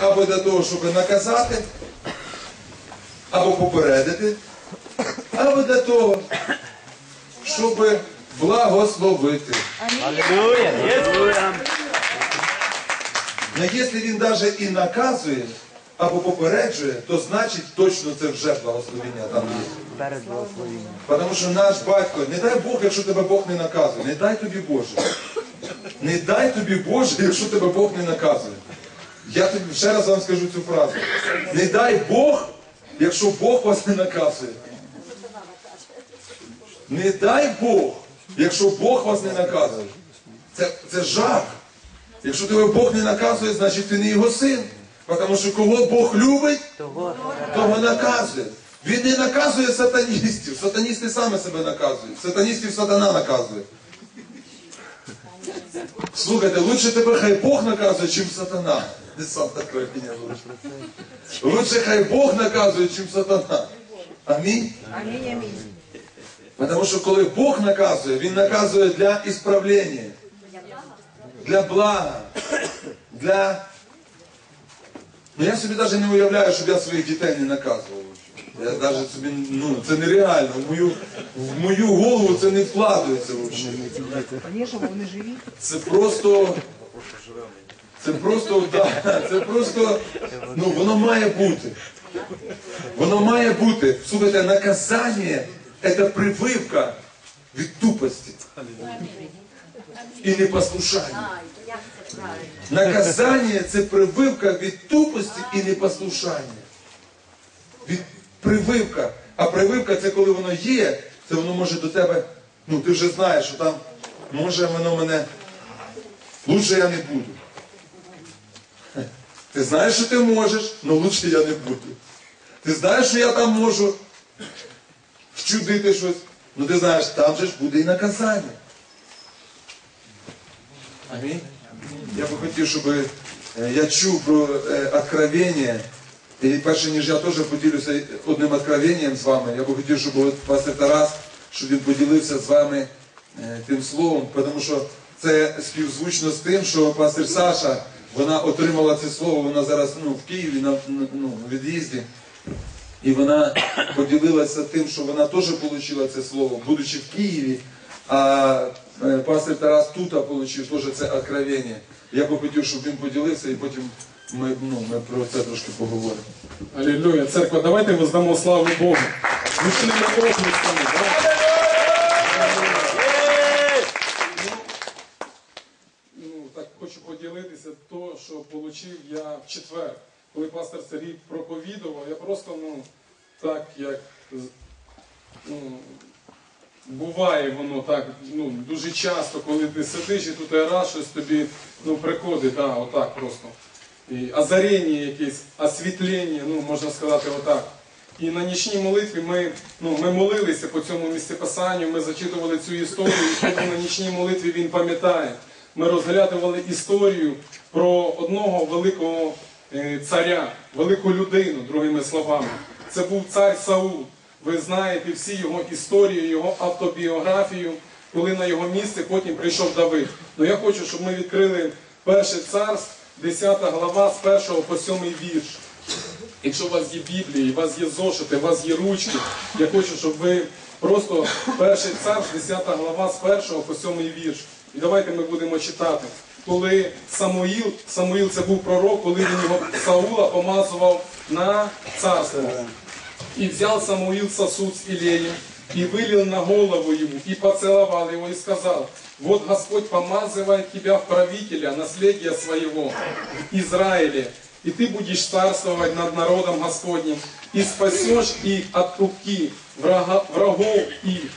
або для того, щоб наказати, або попередити, або для того, щоб благословити. Аллилуйя. Якщо він навіть і наказує, або попереджує, то значить точно це вже благословення там є. Тому що наш батько, не дай Бог, якщо тебе Бог не наказує, не дай тобі Боже. Не дай тобі Боже, якщо тебе Бог не наказує. Я тобі ще раз вам скажу цю фразу. Не дай Бог, якщо Бог вас не наказує. Не дай Бог, якщо Бог вас не наказує. Це, це жах. Якщо тебе Бог не наказує, значить ти не його син. Тому що кого Бог любить, Того наказує. Він не наказує сатаністів. Сатаністи саме себе наказують. Сатаністів сатана наказує. Слухайте, лучше тебе хай Бог наказує, чим сатана. Не сам так мене лучше. Лучше хай Бог наказує, чим сатана. Амінь. Амінь, амінь. Тому що коли Бог наказує, Він наказує для ісправлення, для блага, для. Ну я собі навіть не уявляю, щоб я своїх дітей не наказував. Я навіть собі, ну це нереально. В мою, в мою голову це не вкладається взагалі. Звісно, бо вони живі. Це просто. Це просто, да, це просто, ну воно має бути. Воно має бути. Слухайте, наказання це прививка від тупості і непослушання. Наказання це прививка від тупості і непослушання. Від прививка. А прививка це коли воно є, це воно може до тебе. Ну ти вже знаєш, що там може воно мене. Лучше я не буду. Ти знаєш, що ти можеш, але лучше я не буду. Ти знаєш, що я там можу вчудити щось. Ну ти знаєш, там же ж буде і наказання. Амінь. Я би хотів, щоб е, я чув про е, откровення. І перше, ніж я теж поділюся одним откровенням з вами, я би хотів, щоб от пастор Тарас, щоб він поділився з вами е, тим словом, тому що це співзвучно з тим, що пастор Саша, вона отримала це слово, вона зараз ну, в Києві на, ну, від'їзді. І вона поділилася тим, що вона теж отримала це слово, будучи в Києві, а е, пастор Тарас тут отримав теж це откровення. Я би хотів, щоб він поділився і потім ми, ну, ми про це трошки поговоримо. Аллилуйя. Церква, давайте воздамо славу Богу. Гучними оплесками. да? Ну, так хочу поділитися то, що отримав я в четвер. Коли пастор Сергій проповідував, я просто, ну, так як ну, буває воно так, ну, дуже часто, коли ти сидиш і тут раз щось тобі ну, приходить, да, отак просто. І озарення якесь, освітлення, ну, можна сказати, отак. І на нічній молитві ми, ну, ми молилися по цьому місцеписанню, ми зачитували цю історію, і на нічній молитві він пам'ятає. Ми розглядували історію про одного великого е, царя, велику людину, другими словами. Це був цар Саул. Ви знаєте всі його історію, його автобіографію, коли на його місце потім прийшов Давид. Ну я хочу, щоб ми відкрили перше царств, 10 глава з 1 по 7 вірш. Якщо у вас є Біблія, у вас є зошити, у вас є ручки, я хочу, щоб ви просто перший цар, 10 глава з 1 по 7 вірш. І давайте ми будемо читати. Коли Самуїл, Самуїл це був пророк, коли він його Саула помазував на царство. И взял Самуил сосуд с Илеем, и вылил на голову ему, и поцеловал его, и сказал, вот Господь помазывает тебя в правителя, наследия своего в Израиле, и ты будешь царствовать над народом Господним, и спасешь их от руки врага- врагов их,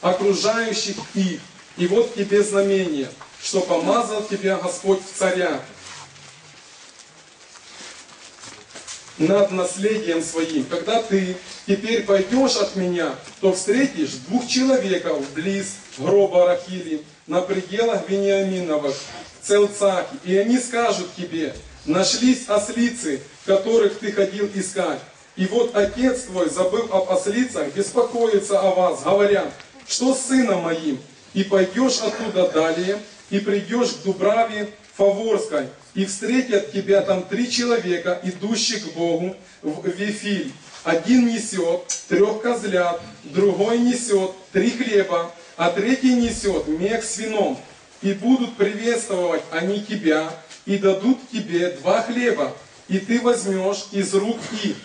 окружающих их. И вот тебе знамение, что помазал тебя Господь в царя, над наследием своим. Когда ты теперь пойдешь от меня, то встретишь двух человеков близ гроба Рахили, на пределах Вениаминовых, в Целцахе. И они скажут тебе, нашлись ослицы, которых ты ходил искать. И вот отец твой, забыв об ослицах, беспокоится о вас, говоря, что с сыном моим? И пойдешь оттуда далее, и придешь к Дубраве Фаворской, и встретят тебя там три человека, идущих к Богу в Вифиль. Один несет трех козлят, другой несет три хлеба, а третий несет мех с вином. И будут приветствовать они тебя, и дадут тебе два хлеба, и ты возьмешь из рук их.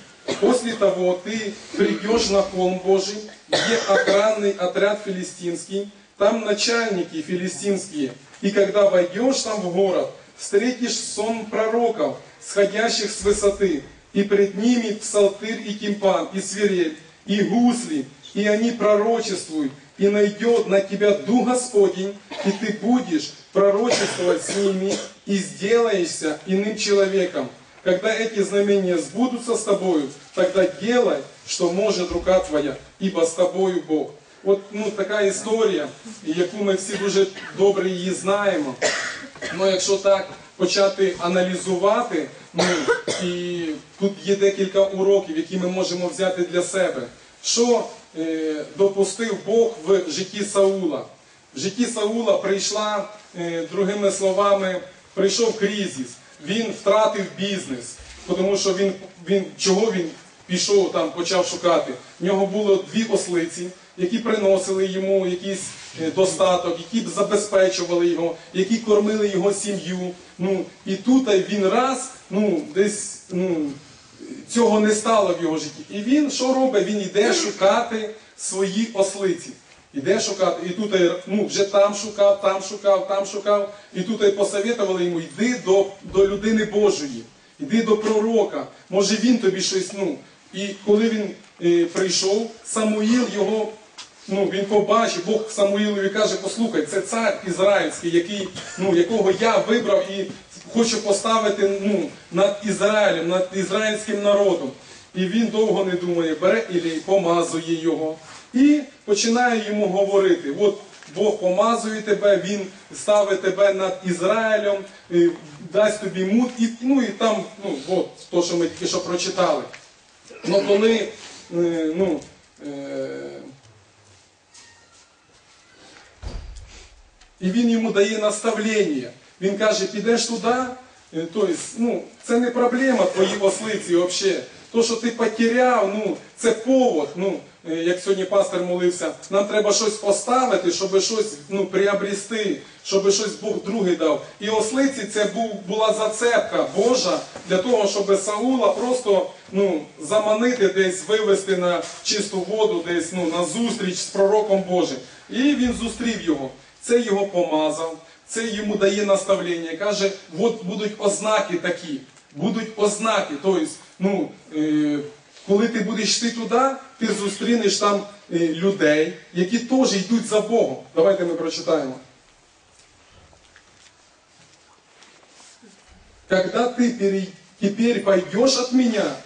После того ты придешь на холм Божий, где охранный отряд филистимский, там начальники филистимские. И когда войдешь там в город, встретишь сон пророков, сходящих с высоты, и пред ними псалтырь и кимпан, и свирель, и гусли, и они пророчествуют, и найдет на тебя Дух Господень, и ты будешь пророчествовать с ними, и сделаешься иным человеком. Когда эти знамения сбудутся с тобою, тогда делай, что может рука твоя, ибо з тобою Бог. От ну, така історія, яку ми всі дуже добре її знаємо. Ну, якщо так почати аналізувати, ну, і тут є декілька уроків, які ми можемо взяти для себе. Що е, допустив Бог в житті Саула? В житті Саула прийшла, е, другими словами, прийшов кризис. Він втратив бізнес, тому що він, він чого він пішов там, почав шукати. В нього було дві ослиці, які приносили йому якийсь е, достаток, які б забезпечували його, які кормили його сім'ю. Ну і тут він раз, ну десь ну, цього не стало в його житті. І він що робить? Він йде шукати свої ослиці. Іде шукати, і тут ну, вже там шукав, там шукав, там шукав, і тут посоветували йому, йди до, до людини Божої, йди до пророка, може він тобі щось. ну. І коли він е, прийшов, Самуїл його, ну, він побачив, Бог Самуїлові каже, послухай, це цар ізраїльський, який, ну, якого я вибрав і хочу поставити ну, над Ізраїлем, над ізраїльським народом. І він довго не думає, бере і помазує його. І починає йому говорити: от Бог помазує тебе, Він ставить тебе над Ізраїлем, дасть тобі мут, і, ну і там, ну, от, то, що ми тільки що прочитали. Ну коли, е, ну, і він йому дає наставлення. Він каже, підеш туди, тобто, ну, це не проблема твої ослиці взагалі. То, що ти потеряв, ну, це повод. Ну, е, як сьогодні пастор молився, нам треба щось поставити, щоб щось ну, приобрести, щоб щось Бог другий дав. І ослиці це була зацепка Божа для того, щоб Саула просто ну, заманити десь, вивести на чисту воду, десь ну, на зустріч з пророком Божим. І він зустрів його. Це його помазав, це йому дає наставлення. Каже, от будуть ознаки такі, будуть ознаки. Тобто, ну, е, коли ти будеш йти туди, ти зустрінеш там е, людей, які теж йдуть за Богом. Давайте ми прочитаємо. Когда ты теперь пойдешь от меня,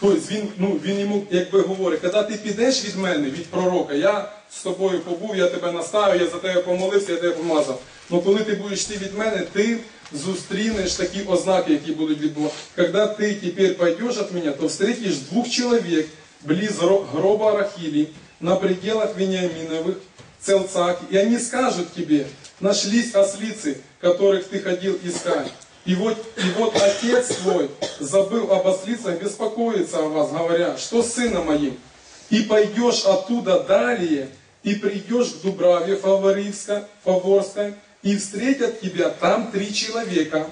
тобто він, ну, він йому якби говорить, коли ти підеш від мене, від пророка, я з тобою побув, я тебе наставив, я за тебе помолився, я тебе помазав. Ну коли ти будеш йти від мене, ти зустрінеш такі ознаки, які будуть відбуватися. Когда ти тепер пойдеш от меня, то встретишь двух человек близ гро- гроба Рахили, на пределах Вениаминовых, Целцах, и они скажут тебе, нашлись ослицы, которых ты ходил искать. И вот, и вот отец твой, забыл об ослицах, беспокоится о вас, говоря, что с сыном моим? И пойдешь оттуда далее, и придешь к Дубраве Фаворивска, Фаворской, и встретят тебя там три человека,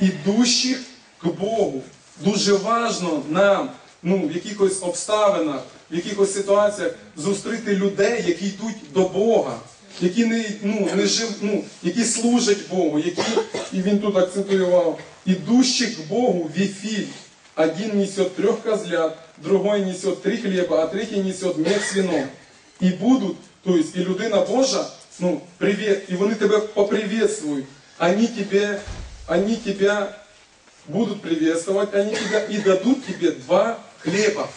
ідущих к Богу. Дуже важно нам ну, в якихось обставинах, в якихось ситуаціях зустріти людей, які йдуть до Бога, які не, ну, не жив, ну, які служать Богу, які, і він тут акцентував, ідущих к Богу віфіль. Один несет трех козлят, другой несет три хлеба, а третий несет мех с вином. І будуть, то есть, і людина Божа, ну, привет, і вони тебе поприветствують. Они тебе, они тебя будут приветствовать, они тебя и дадут тебе два хлеба.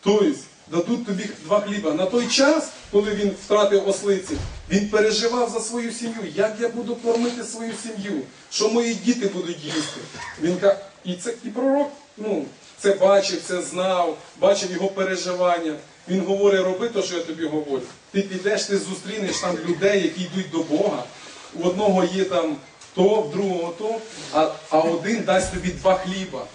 То есть, дадуть тобі два хліба. На той час, коли він втратив ослиці, він переживав за свою сім'ю. Як я буду кормити свою сім'ю? Що мої діти будуть їсти? Він каже, і це і пророк, ну, це бачив, це знав, бачив його переживання. Він говорить, роби те, що я тобі говорю. Ти підеш, ти зустрінеш там людей, які йдуть до Бога. У одного є там то, в другого то, а, а один дасть тобі два хліба.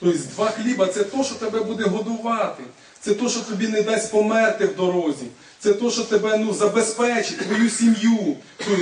Тобто два хліба це то, що тебе буде годувати. Це то, що тобі не дасть померти в дорозі. Це то, що тебе ну, забезпечить, твою сім'ю. Ну,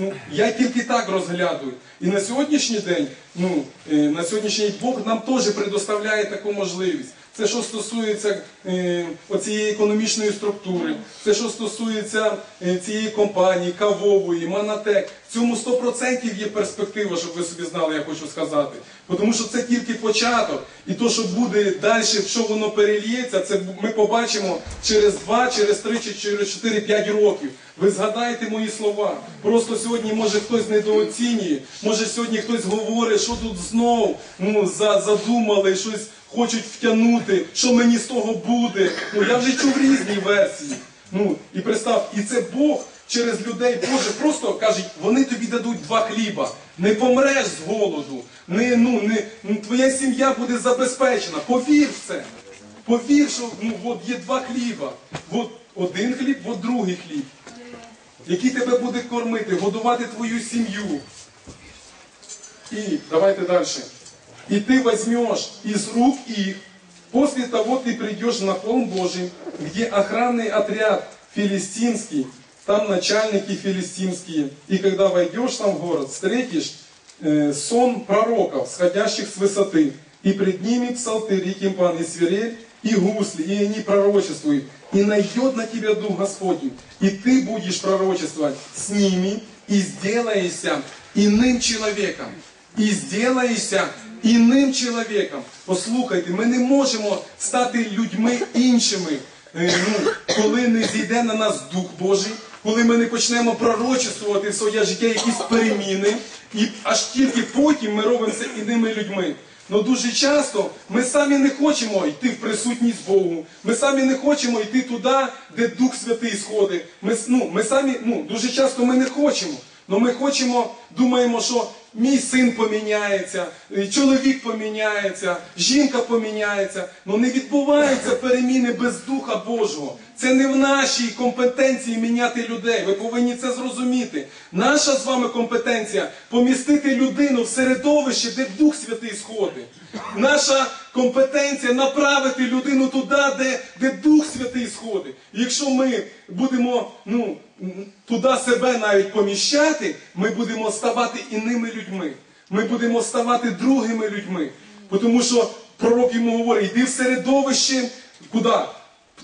ну, я тільки так розглядую. І на сьогоднішній день, ну, е, на сьогоднішній день Бог нам теж предоставляє таку можливість. Це що стосується е, оцієї економічної структури, це що стосується е, цієї компанії, кавової, Манатек. Цьому 100% є перспектива, щоб ви собі знали, я хочу сказати. Тому що це тільки початок. І то, що буде далі, що воно перельється, це ми побачимо через 2, через 3, чи через 4, 5 років. Ви згадаєте мої слова. Просто сьогодні може хтось недооцінює, може сьогодні хтось говорить, що тут знов ну, за- задумали, щось хочуть втягнути, що мені з того буде. Ну я вже чув різні версії. Ну і представ, і це Бог через людей Боже просто кажуть, вони тобі дадуть два хліба. Не помреш з голоду, не, ну, не, ну, твоя сім'я буде забезпечена. Повір в це. Повір, що ну, от є два хліба. От один хліб, от другий хліб. Який тебе буде кормити, годувати твою сім'ю. И давайте дальше. И ты возьмешь из рук их, после того ты придешь на холм Божий, где охранный отряд филистимский, там начальники филистимские. И когда войдешь там в город, встретишь э, сон пророков, сходящих с высоты. И пред ними псалтырь, и кимпан, и свирель, и гусли, и они пророчествуют. И найдет на тебя Дух Господень, и ты будешь пророчествовать с ними, и сделаешься иным человеком. І сделаєшся іним чоловіком. Послухайте, ми не можемо стати людьми іншими, е, ну, коли не зійде на нас Дух Божий, коли ми не почнемо пророчествувати своє життя якісь переміни, і аж тільки потім ми робимося іними людьми. Ну дуже часто ми самі не хочемо йти в присутність Богу. Ми самі не хочемо йти туди, де Дух Святий сходить. Ми, ну, ми самі, ну, дуже часто ми не хочемо. Ну ми хочемо, думаємо, що мій син поміняється, е, чоловік поміняється, жінка поміняється. Ну не відбуваються переміни без Духа Божого. Це не в нашій компетенції міняти людей. Ви повинні це зрозуміти. Наша з вами компетенція помістити людину в середовище, де Дух Святий сходить. Наша компетенція направити людину туди, де, де Дух Святий сходить. Якщо ми будемо ну, туди себе навіть поміщати, ми будемо ставати іними людьми. Ми будемо ставати другими людьми. Тому що пророк йому говорить, йди в середовище, куди?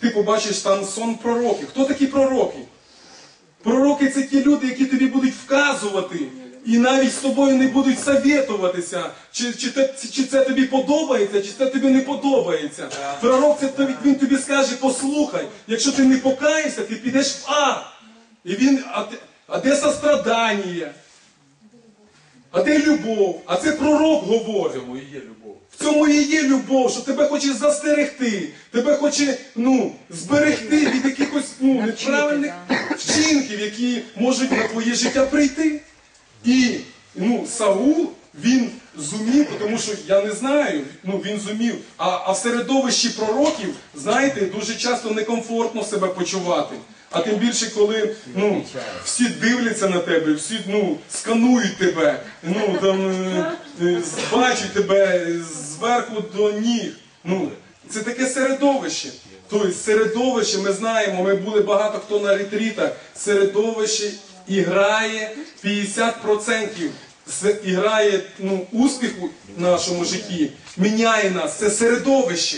Ти побачиш там сон пророків. Хто такі пророки? Пророки це ті люди, які тобі будуть вказувати. І навіть з тобою не будуть совєтуватися, чи, чи, те- чи це тобі подобається, чи це тобі не подобається. Пророк це він тобі скаже, послухай, якщо ти не покаєшся, ти підеш в ад. І він, а, а де сострадання? А де любов? А це пророк говорить. Тому і є любов. В цьому і є любов, що тебе хоче застерегти, тебе хоче ну, зберегти від якихось ну, неправильних вчинків, які можуть на твоє життя прийти. І ну, Саул, він зумів, тому що я не знаю, ну він зумів. А, а в середовищі пророків, знаєте, дуже часто некомфортно себе почувати. А тим більше, коли ну, всі дивляться на тебе, всі ну, сканують тебе, ну, там, е, е, бачать тебе зверху до ніг. Ну, це таке середовище. Тобто середовище, ми знаємо, ми були багато хто на ретрітах, середовище і грає 50% з- і грає ну, успіху в нашому житті, міняє нас. Це середовище.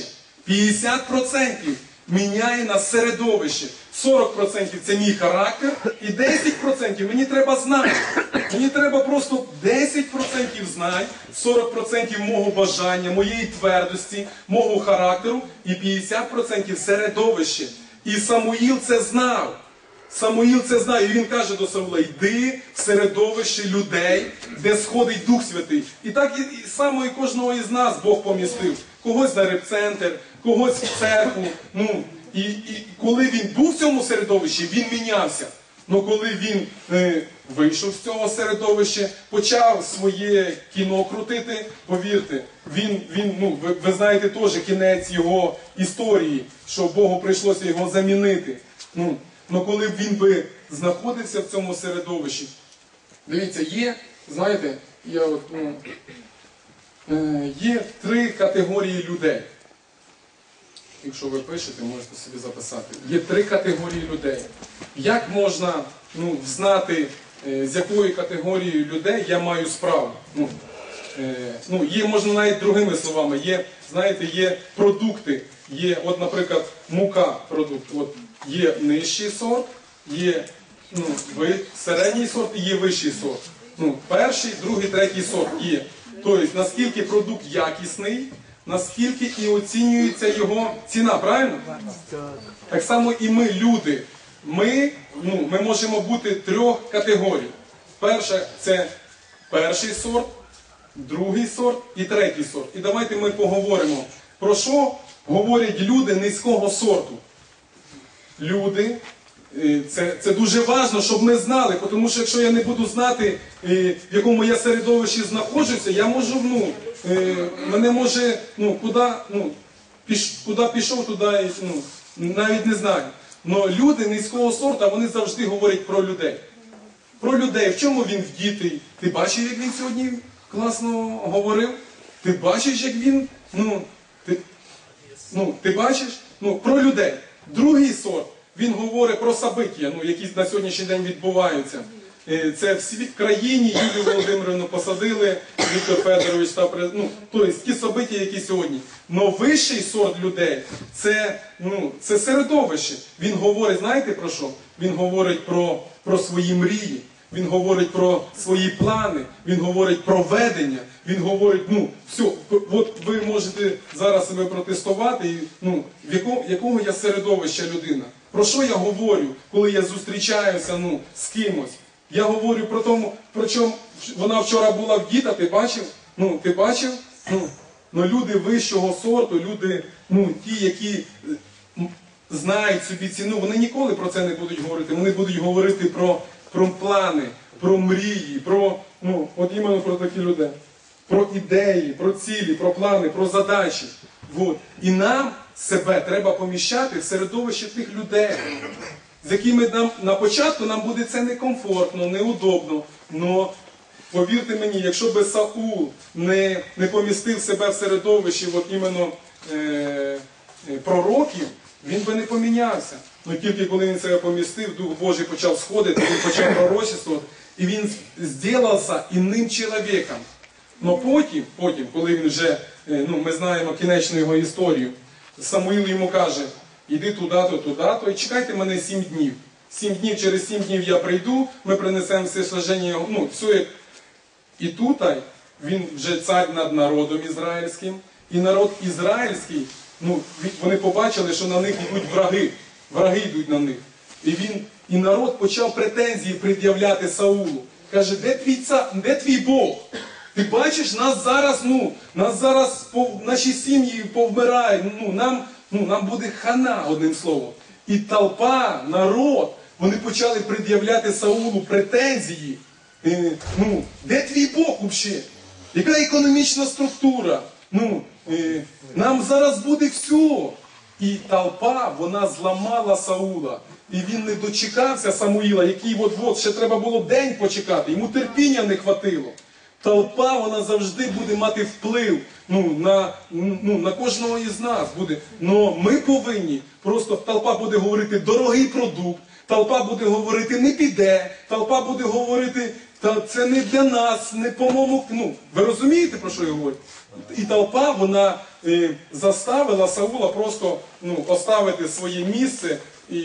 50% міняє нас середовище. 40% це мій характер, і 10% мені треба знати. Мені треба просто 10% знань, 40% мого бажання, моєї твердості, мого характеру і 50% середовище. І Самуїл це знав. Самуїл це знає, і він каже до Саула, йди в середовище людей, де сходить Дух Святий. І так і, і само і кожного із нас Бог помістив. Когось на репцентр, когось в церкву. Ну, і, і коли він був в цьому середовищі, він мінявся. Ну коли він е, вийшов з цього середовища, почав своє кіно крутити, повірте, він, він ну, ви, ви знаєте теж кінець його історії, що Богу прийшлося його замінити. Ну, Ну коли б він би знаходився в цьому середовищі, дивіться, є знаєте, я от, ну, е, є три категорії людей. Якщо ви пишете, можете собі записати. Є три категорії людей. Як можна ну, знати, е, з якою категорією людей я маю справу? Ну, е, ну, є, можна навіть другими словами, є, знаєте, є продукти, є, от, наприклад, мука продукт. От, є нижчий сорт, є ну, середній сорт і є вищий сорт. Ну, перший, другий, третій сорт є. Тобто, наскільки продукт якісний, наскільки і оцінюється його ціна, правильно? Так само і ми, люди. Ми, ну, ми можемо бути трьох категорій. Перша це перший сорт, другий сорт і третій сорт. І давайте ми поговоримо, про що говорять люди низького сорту. Люди, е, це, це дуже важливо, щоб ми знали, тому що якщо я не буду знати, е, в якому я середовищі знаходжуся, я можу, ну, мене може, ну, куди, ну, піш, куди пішов, туди ну, навіть не знаю. Но люди низького сорту, вони завжди говорять про людей. Про людей, в чому він вдітий. Ти бачив, як він сьогодні класно говорив? Ти бачиш, як він, ну, ти, Ну, ти бачиш? Ну, про людей. Другий сорт, він говорить про собиття, ну, які на сьогоднішній день відбуваються. Е, Це в країні Юлію Володимирівну посадили, Віктор Федорович та ну, тобто ті собиття, які сьогодні. Но вищий сорт людей це, ну, це середовище. Він говорить, знаєте про що? Він говорить про, про свої мрії. Він говорить про свої плани, він говорить про ведення, він говорить, ну, все, от ви можете зараз себе протестувати, і, ну, в якого, якого я середовища людина. Про що я говорю, коли я зустрічаюся ну, з кимось? Я говорю про тому, про чому вона вчора була в діта, ти бачив? Ну, ти бачив? Ну, ну люди вищого сорту, люди, ну, ті, які е, знають собі ціну, вони ніколи про це не будуть говорити. Вони будуть говорити про, про плани, про мрії, про, ну, от іменно про такі людей. Про ідеї, про цілі, про плани, про задачі. Вот. І нам себе треба поміщати в середовище тих людей, з якими нам на початку нам буде це некомфортно, неудобно. Но повірте мені, якщо би Саул не, не помістив себе в середовищі от іменно е, е, пророків, він би не помінявся. Ну тільки коли він себе помістив, Дух Божий почав сходити, він почав пророчествувати, і він зробився інним чоловіком. Но потім, потім, коли він вже, е, ну ми знаємо кінечну його історію, Самуїл йому каже, іди туди-то, туди-то, і чекайте мене сім днів. Сім днів, через сім днів я прийду, ми принесемо все сожження, ну, все і тут він вже цар над народом ізраїльським, і народ ізраїльський, ну, вони побачили, що на них йдуть враги, враги йдуть на них. І він, і народ почав претензії пред'являти Саулу. Каже, де твій цар, де твій Бог? Ти бачиш, нас зараз, ну, нас зараз пов- наші сім'ї повмирають, ну, нам, ну, нам буде хана, одним словом. І толпа, народ, вони почали пред'являти Саулу претензії. Ну, де твій Бог взагалі? Яка економічна структура? Ну, нам зараз буде все. І толпа, вона зламала Саула. І він не дочекався Самуїла, який от-от ще треба було день почекати. Йому терпіння не хватило. Толпа, вона завжди буде мати вплив ну, на, ну, на кожного із нас буде. Но ми повинні, просто толпа буде говорити дорогий продукт, толпа буде говорити не піде, толпа буде говорити, та це не для нас, не по-моєму. Ну, ви розумієте, про що я говорю? І толпа, вона е, заставила Саула просто ну, оставити своє місце, і,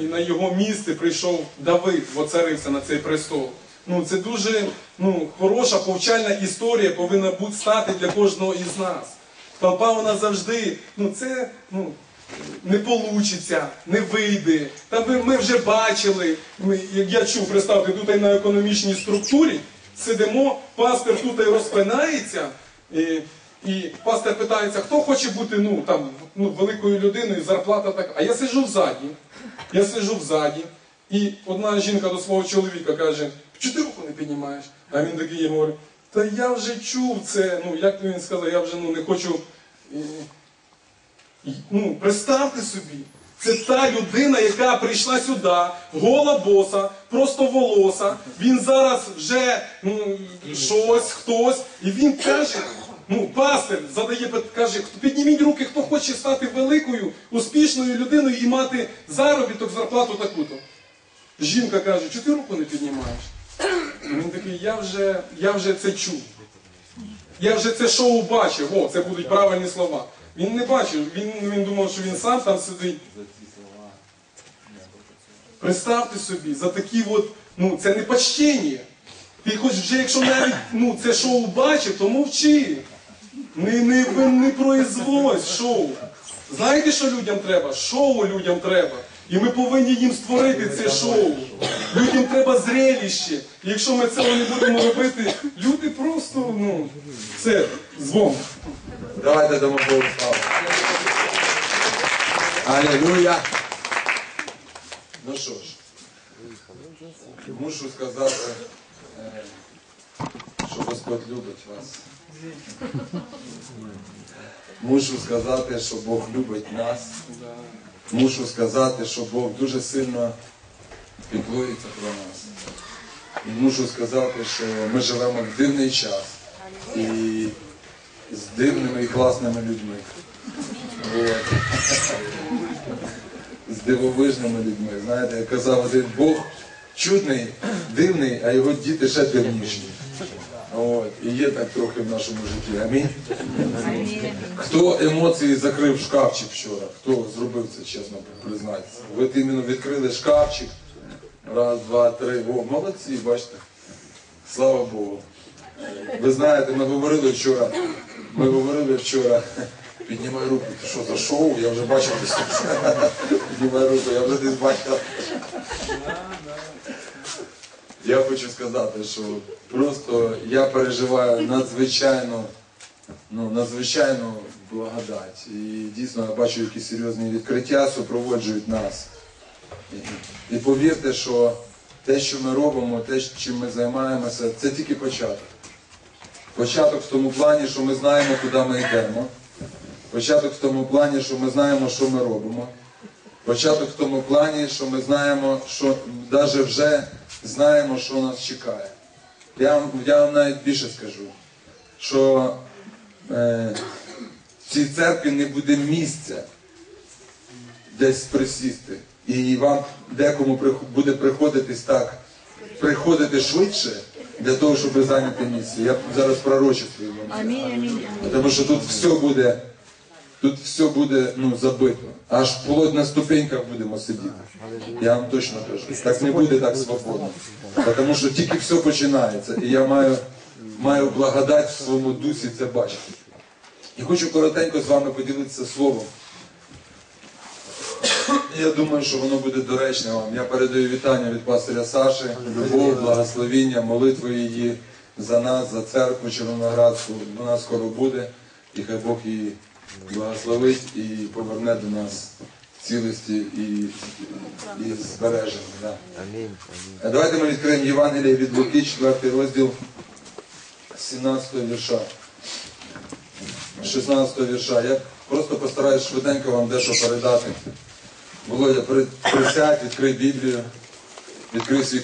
і на його місце прийшов Давид, воцарився на цей престол. Ну, це дуже ну, хороша повчальна історія повинна бути стати для кожного із нас. Толпа вона завжди, ну це ну, не получиться, не вийде. Та ми, ми вже бачили, ми, як я чув, представте, тут на економічній структурі сидимо, пастор тут розпинається. І, і пастор питається, хто хоче бути ну, там, ну, великою людиною, зарплата така. А я сиджу взаді. Я сиджу взаді. І одна жінка до свого чоловіка каже, чи ти руку не піднімаєш? А він такий йому говорить, та я вже чув це, ну як він сказав, я вже ну, не хочу. Ну, представте собі, Це та людина, яка прийшла сюди, гола боса, просто волоса. Він зараз вже ну, щось, хтось, і він каже. Ну, пастир задає каже, підніміть руки, хто хоче стати великою, успішною людиною і мати заробіток, зарплату таку-то. Жінка каже, чого ти руку не піднімаєш? Він такий, я вже, я вже це чув. Я вже це шоу бачив. О, це будуть правильні слова. Він не бачив, він, він думав, що він сам там сидить. Представте собі, за такі от, ну це не почтення. Ти хоч вже, якщо навіть ну, це шоу бачив, то мовчи. Не, не, не производь шоу. Знаєте, що людям треба? Шоу людям треба. І ми повинні їм створити це шоу. Людям треба зреліще. І якщо ми цього не будемо робити, люди просто, ну, це звон. Давайте дамо Богу славу. Алілуя. Ну що ж, мушу сказати, е, що Господь любить вас. Мушу сказати, що Бог любить нас. Мушу сказати, що Бог дуже сильно піклується про нас. І мушу сказати, що ми живемо в дивний час. І з дивними і класними людьми. От. З дивовижними людьми. Знаєте, як казав один Бог чудний, дивний, а його діти ще дивніші. От. І є так трохи в нашому житті. Амінь. Хто емоції закрив шкафчик вчора? Хто зробив це, чесно признайтеся? Ви іменно відкрили шкафчик. Раз, два, три. О, молодці, бачите. Слава Богу. Ви знаєте, ми говорили вчора. Ми говорили вчора. Піднімай руку, ти що за шоу? Я вже бачив десь. Піднімай руку, я вже десь бачив. Я хочу сказати, що просто я переживаю надзвичайно, ну, надзвичайну благодать. І дійсно я бачу, які серйозні відкриття супроводжують нас. І, і повірте, що те, що ми робимо, те, чим ми займаємося, це тільки початок. Початок в тому плані, що ми знаємо, куди ми йдемо. Початок в тому плані, що ми знаємо, що ми робимо. Початок в тому плані, що ми знаємо, що навіть вже знаємо, що нас чекає. Я вам, я вам навіть більше скажу, що е, в цій церкві не буде місця десь присісти. І вам декому буде приходитись так, приходити швидше для того, щоб зайняти місце. Я зараз вам. Амінь, амінь. Тому що тут все буде, тут все буде ну, забито. Аж вплоть на ступеньках будемо сидіти. Я вам точно кажу. Так не буде так свободно. Тому що тільки все починається. І я маю, маю благодать в своєму дусі це бачити. І хочу коротенько з вами поділитися словом. Я думаю, що воно буде доречне вам. Я передаю вітання від пастиря Саші, любов, благословіння, молитви її за нас, за церкву Червоноградську. Вона скоро буде, і хай Бог її благословить і поверне до нас в цілості і, і збереження. Да. А Давайте ми відкриємо Євангеліє від Луки, 4 розділ 17 вірша. 16 вірша. Я просто постараюсь швиденько вам дещо передати. Володя, присядь, відкрий Біблію, відкрий свій